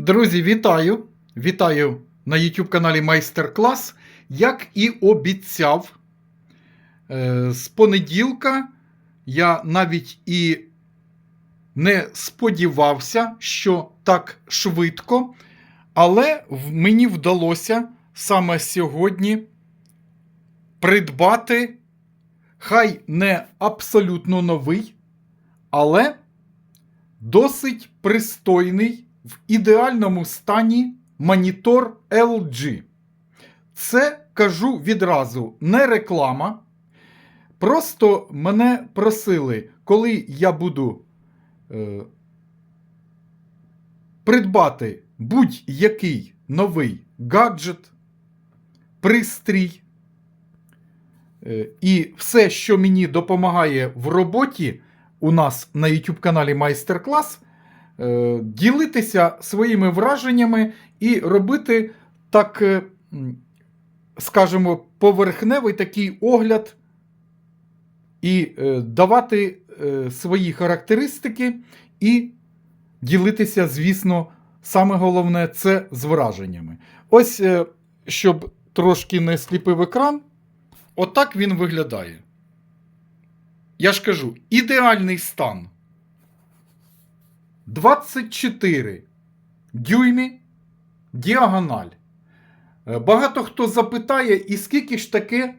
Друзі, вітаю! Вітаю на YouTube каналі Майстер-клас. Як і обіцяв, е, з понеділка я навіть і не сподівався, що так швидко, але мені вдалося саме сьогодні придбати хай не абсолютно новий, але досить пристойний в ідеальному стані монітор LG. Це кажу відразу не реклама. Просто мене просили, коли я буду е, придбати будь-який новий гаджет, пристрій е, і все, що мені допомагає в роботі у нас на YouTube каналі Майстер-клас, ділитися своїми враженнями і робити так, е, скажімо, поверхневий такий огляд і е, давати е, свої характеристики і ділитися, звісно, саме головне це з враженнями. Ось, е, щоб трошки не сліпив екран, отак він виглядає. Я ж кажу, ідеальний стан. 24 дюймі діагональ. Е, Багато хто запитає, і скільки ж таке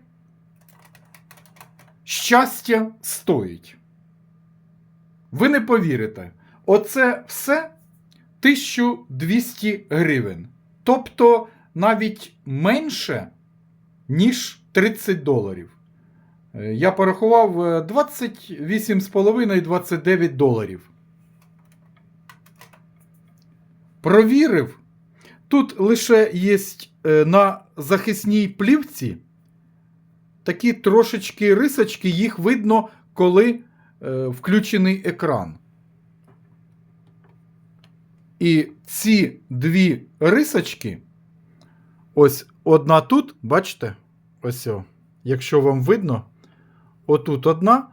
щастя стоїть. Ви не повірите, оце все 1200 гривень. Тобто навіть менше, ніж 30 доларів. Е, Я порахував е, 28,5-29 доларів. Провірив. Тут лише є е, на захисній плівці такі трошечки рисочки, їх видно, коли е, включений екран. І ці дві рисочки, ось одна тут, бачите? Ось, о, якщо вам видно, отут одна.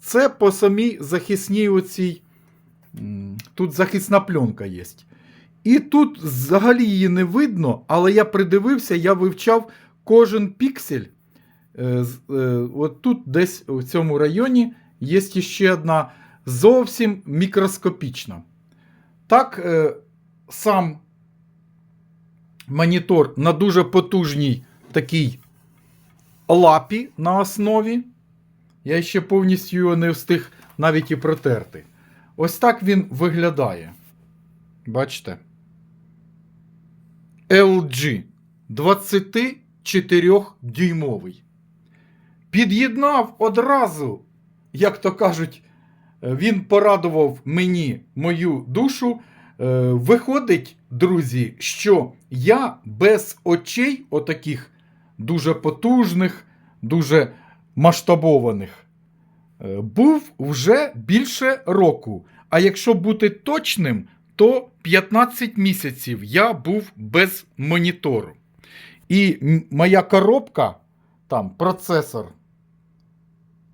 Це по самій захисній оцій. Тут захисна пленка є. І тут взагалі її не видно, але я придивився, я вивчав кожен піксель. Е, е, От тут десь у цьому районі є ще одна зовсім мікроскопічна. Так, е, сам монітор на дуже потужній такій лапі на основі. Я ще повністю його не встиг навіть і протерти. Ось так він виглядає. Бачите? LG 24-дюймовий. Під'єднав одразу, як то кажуть, він порадував мені мою душу. Е, Виходить, друзі, що я без очей, отаких дуже потужних, дуже масштабованих, е, був вже більше року. А якщо бути точним, то 15 місяців я був без монітору. І моя коробка, там процесор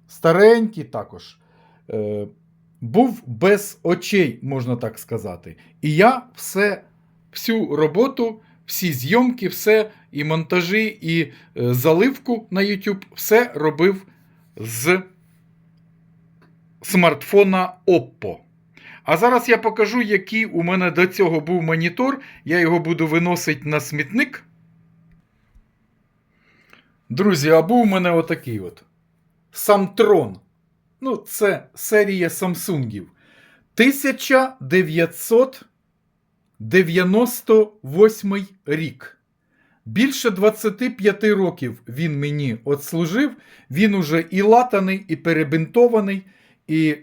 старенький також, е, був без очей, можна так сказати. І я все, всю роботу, всі зйомки, все, і монтажі, і е, заливку на YouTube, все робив з смартфона Oppo. А зараз я покажу, який у мене до цього був монітор. Я його буду виносити на смітник. Друзі, а був у мене отакий от. Самтрон. Ну, це серія Самсунгів. 1998 рік. Більше 25 років він мені отслужив. Він уже і латаний, і перебинтований, і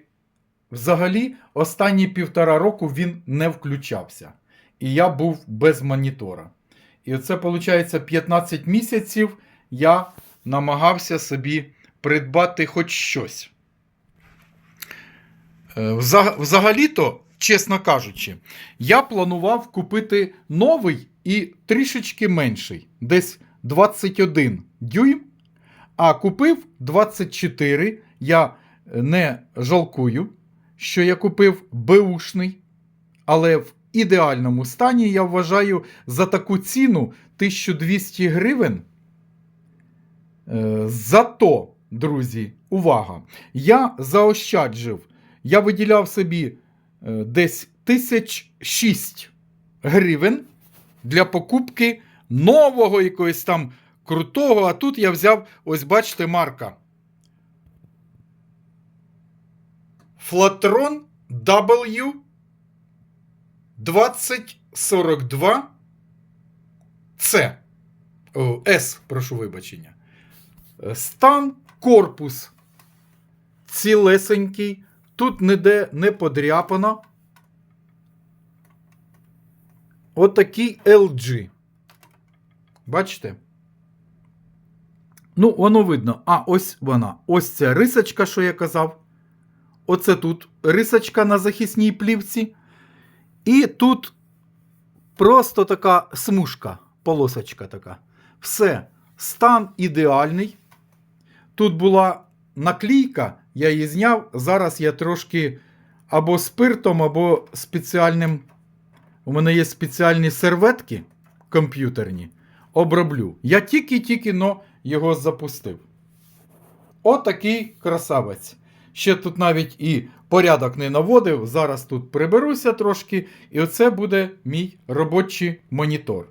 взагалі останні півтора року він не включався. І я був без монітора. І це, виходить, 15 місяців я намагався собі придбати хоч щось. Е, Взагалі-то, чесно кажучи, я планував купити новий і трішечки менший, десь 21 дюйм, а купив 24. Я не жалкую, що я купив беушний, але в ідеальному стані. Я вважаю за таку ціну 1200 гривень. Е, Зато, друзі, увага! Я заощаджив, я виділяв собі е, десь 1006 гривень для покупки нового якогось там крутого. А тут я взяв, ось бачите, марка. Flatron W 2042 C. S, прошу вибачення. Е, Стан корпус цілесенький. Тут ніде не подряпано. Отакий LG. Бачите? Ну, воно видно. А, ось вона. Ось ця рисочка, що я казав. Оце тут рисочка на захисній плівці. І тут просто така смужка, полосочка така. Все. Стан ідеальний. Тут була наклейка, я її зняв. Зараз я трошки або спиртом, або спеціальним. У мене є спеціальні серветки комп'ютерні. Оброблю. Я тільки-тільки но його запустив. Отакий красавець. Ще тут навіть і порядок не наводив. Зараз тут приберуся трошки, і оце буде мій робочий монітор.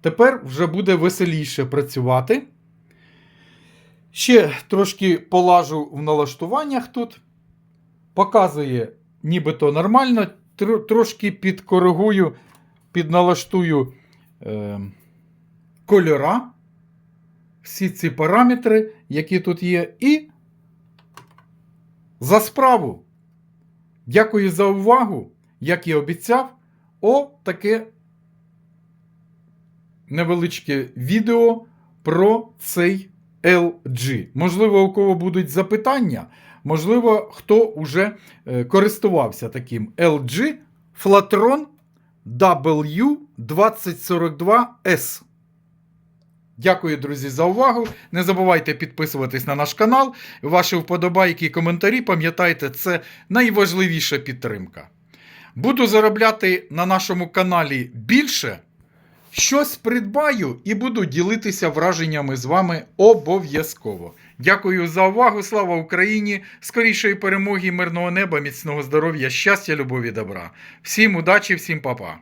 Тепер вже буде веселіше працювати. Ще трошки полажу в налаштуваннях тут. Показує нібито нормально. Тр- трошки підкоригую, підналаштую е, кольора. Всі ці параметри, які тут є, і за справу. Дякую за увагу. Як і обіцяв, о таке невеличке відео про цей LG. Можливо, у кого будуть запитання, можливо, хто уже е, користувався таким LG Flatron W2042S. Дякую, друзі, за увагу. Не забувайте підписуватись на наш канал. Ваші вподобайки і коментарі, пам'ятайте, це найважливіша підтримка. Буду заробляти на нашому каналі більше. Щось придбаю і буду ділитися враженнями з вами обов'язково. Дякую за увагу. Слава Україні! Скорішої перемоги, мирного неба, міцного здоров'я, щастя, любові, добра. Всім удачі, всім па-па.